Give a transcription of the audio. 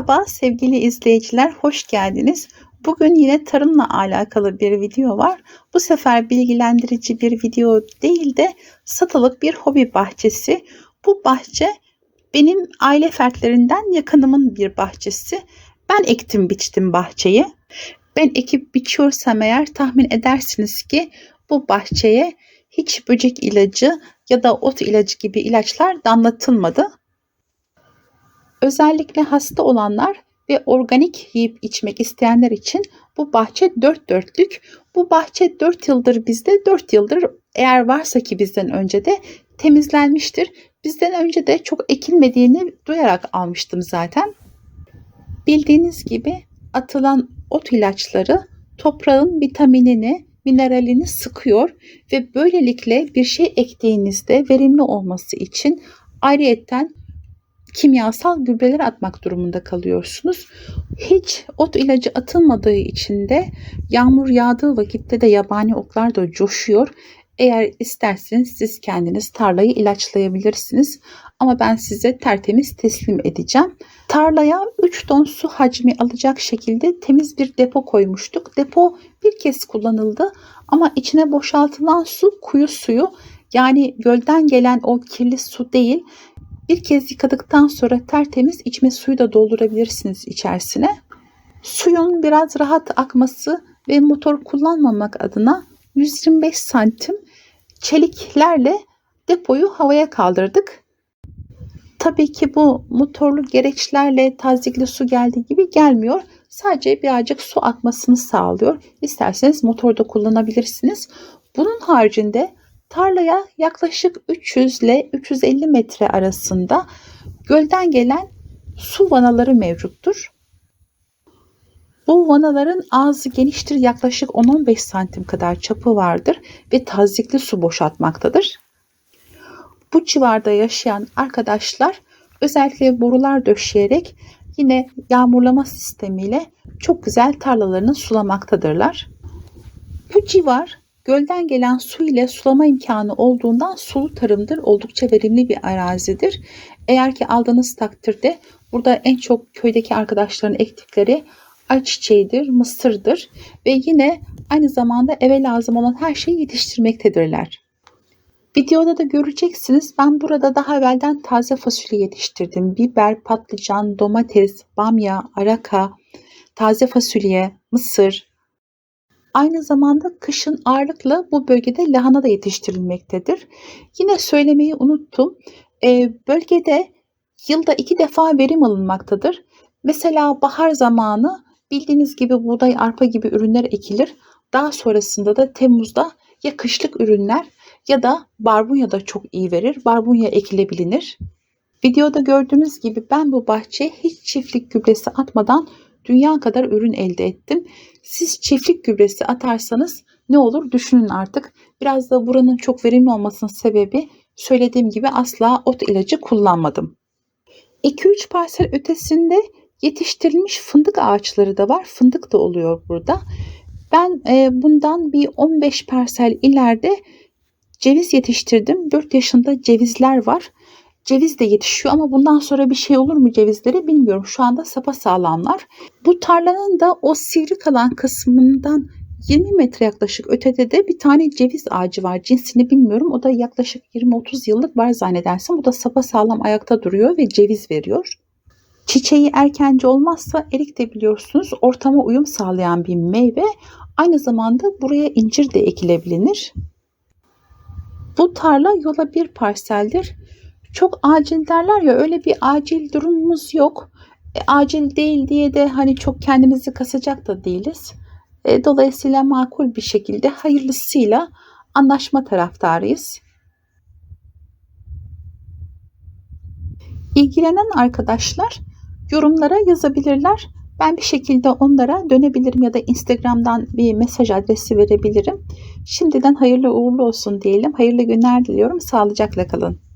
Merhaba sevgili izleyiciler, hoş geldiniz. Bugün yine tarımla alakalı bir video var. Bu sefer bilgilendirici bir video değil de satılık bir hobi bahçesi. Bu bahçe benim aile fertlerinden yakınımın bir bahçesi. Ben ektim biçtim bahçeyi. Ben ekip biçiyorsam eğer tahmin edersiniz ki bu bahçeye hiç böcek ilacı ya da ot ilacı gibi ilaçlar damlatılmadı. Özellikle hasta olanlar ve organik yiyip içmek isteyenler için bu bahçe dört dörtlük. Bu bahçe 4 yıldır bizde 4 yıldır eğer varsa ki bizden önce de temizlenmiştir. Bizden önce de çok ekilmediğini duyarak almıştım zaten. Bildiğiniz gibi atılan ot ilaçları toprağın vitaminini, mineralini sıkıyor ve böylelikle bir şey ektiğinizde verimli olması için ayrıyetten kimyasal gübreler atmak durumunda kalıyorsunuz. Hiç ot ilacı atılmadığı için de yağmur yağdığı vakitte de yabani otlar da coşuyor. Eğer isterseniz siz kendiniz tarlayı ilaçlayabilirsiniz. Ama ben size tertemiz teslim edeceğim. Tarlaya 3 ton su hacmi alacak şekilde temiz bir depo koymuştuk. Depo bir kez kullanıldı ama içine boşaltılan su kuyu suyu. Yani gölden gelen o kirli su değil. Bir kez yıkadıktan sonra tertemiz içme suyu da doldurabilirsiniz içerisine. Suyun biraz rahat akması ve motor kullanmamak adına 125 santim çeliklerle depoyu havaya kaldırdık. Tabii ki bu motorlu gereçlerle tazikli su geldiği gibi gelmiyor. Sadece birazcık su akmasını sağlıyor. İsterseniz motorda kullanabilirsiniz. Bunun haricinde tarlaya yaklaşık 300 ile 350 metre arasında gölden gelen su vanaları mevcuttur. Bu vanaların ağzı geniştir yaklaşık 10-15 santim kadar çapı vardır ve tazikli su boşaltmaktadır. Bu civarda yaşayan arkadaşlar özellikle borular döşeyerek yine yağmurlama sistemiyle çok güzel tarlalarını sulamaktadırlar. Bu civar gölden gelen su ile sulama imkanı olduğundan sulu tarımdır. Oldukça verimli bir arazidir. Eğer ki aldığınız takdirde burada en çok köydeki arkadaşların ektikleri ayçiçeğidir, mısırdır ve yine aynı zamanda eve lazım olan her şeyi yetiştirmektedirler. Videoda da göreceksiniz ben burada daha evvelden taze fasulye yetiştirdim. Biber, patlıcan, domates, bamya, araka, taze fasulye, mısır. Aynı zamanda kışın ağırlıkla bu bölgede lahana da yetiştirilmektedir. Yine söylemeyi unuttum. Ee, bölgede yılda iki defa verim alınmaktadır. Mesela bahar zamanı bildiğiniz gibi buğday, arpa gibi ürünler ekilir. Daha sonrasında da Temmuz'da ya kışlık ürünler ya da barbunya da çok iyi verir. Barbunya ekilebilir. Videoda gördüğünüz gibi ben bu bahçeye hiç çiftlik gübresi atmadan dünya kadar ürün elde ettim. Siz çiftlik gübresi atarsanız ne olur düşünün artık. Biraz da buranın çok verimli olmasının sebebi söylediğim gibi asla ot ilacı kullanmadım. 2-3 parsel ötesinde yetiştirilmiş fındık ağaçları da var. Fındık da oluyor burada. Ben e, bundan bir 15 parsel ileride ceviz yetiştirdim. 4 yaşında cevizler var. Ceviz de yetişiyor ama bundan sonra bir şey olur mu cevizlere bilmiyorum. Şu anda sapa sağlamlar. Bu tarlanın da o sivri kalan kısmından 20 metre yaklaşık ötede de bir tane ceviz ağacı var. Cinsini bilmiyorum. O da yaklaşık 20-30 yıllık var zannedersem. Bu da sapa sağlam ayakta duruyor ve ceviz veriyor. Çiçeği erkence olmazsa erik de biliyorsunuz ortama uyum sağlayan bir meyve. Aynı zamanda buraya incir de ekilebilir. Bu tarla yola bir parseldir. Çok acil derler ya öyle bir acil durumumuz yok. E, acil değil diye de hani çok kendimizi kasacak da değiliz. E, dolayısıyla makul bir şekilde hayırlısıyla anlaşma taraftarıyız. İlgilenen arkadaşlar yorumlara yazabilirler. Ben bir şekilde onlara dönebilirim ya da Instagram'dan bir mesaj adresi verebilirim. Şimdiden hayırlı uğurlu olsun diyelim. Hayırlı günler diliyorum. Sağlıcakla kalın.